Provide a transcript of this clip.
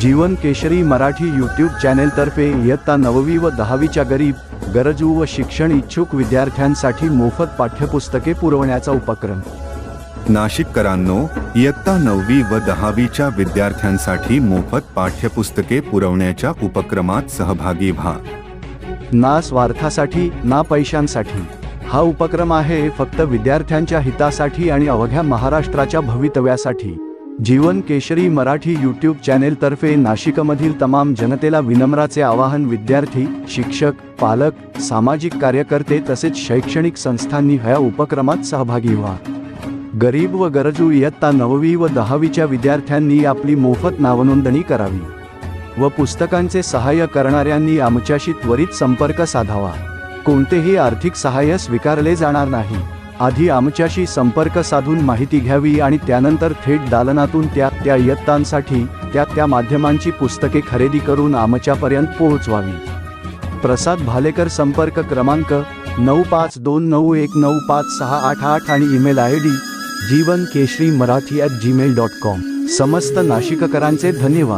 जीवन Keshari Marathi YouTube चॅनेलतर्फे इयत्ता नववी व दहावीच्या गरीब गरजू व शिक्षण इच्छुक विद्यार्थ्यांसाठी मोफत पाठ्यपुस्तके पुरवण्याचा उपक्रम. नाशिककरांनो इयत्ता नववी व दहावीच्या विद्यार्थ्यांसाठी मोफत पाठ्यपुस्तके पुरवण्याच्या उपक्रमात सहभागी व्हा. ना स्वार्थासाठी ना पैशांसाठी. हा उपक्रम आहे फक्त विद्यार्थ्यांच्या हितासाठी आणि अवघ्या महाराष्ट्राच्या भवितव्यासाठी. जीवन केशरी मराठी यूट्यूब चॅनेलतर्फे नाशिकमधील तमाम जनतेला विनम्राचे आवाहन विद्यार्थी शिक्षक पालक सामाजिक कार्यकर्ते तसेच शैक्षणिक संस्थांनी ह्या उपक्रमात सहभागी व्हा. गरीब व गरजू इयत्ता नववी व दहावीच्या विद्यार्थ्यांनी आपली मोफत नावनोंदणी करावी व पुस्तकांचे सहाय्य करणाऱ्यांनी आमच्याशी त्वरित संपर्क साधावा. कोणतेही आर्थिक सहाय्य स्वीकारले जाणार नाही. आधी आमच्याशी संपर्क साधून माहिती घ्यावी आणि त्यानंतर थेट दालनातून त्या त्या इयत्तांसाठी त्या त्या माध्यमांची पुस्तके खरेदी करून आमच्यापर्यंत पोहोचवावी. प्रसाद भालेकर संपर्क क्रमांक नऊ पाच दोन नऊ एक नऊ पाच सहा आठ आठ आणि email I D Jeevan Keshari Marathi at Gmail dot com समस्त नाशिककरांचे धन्यवाद.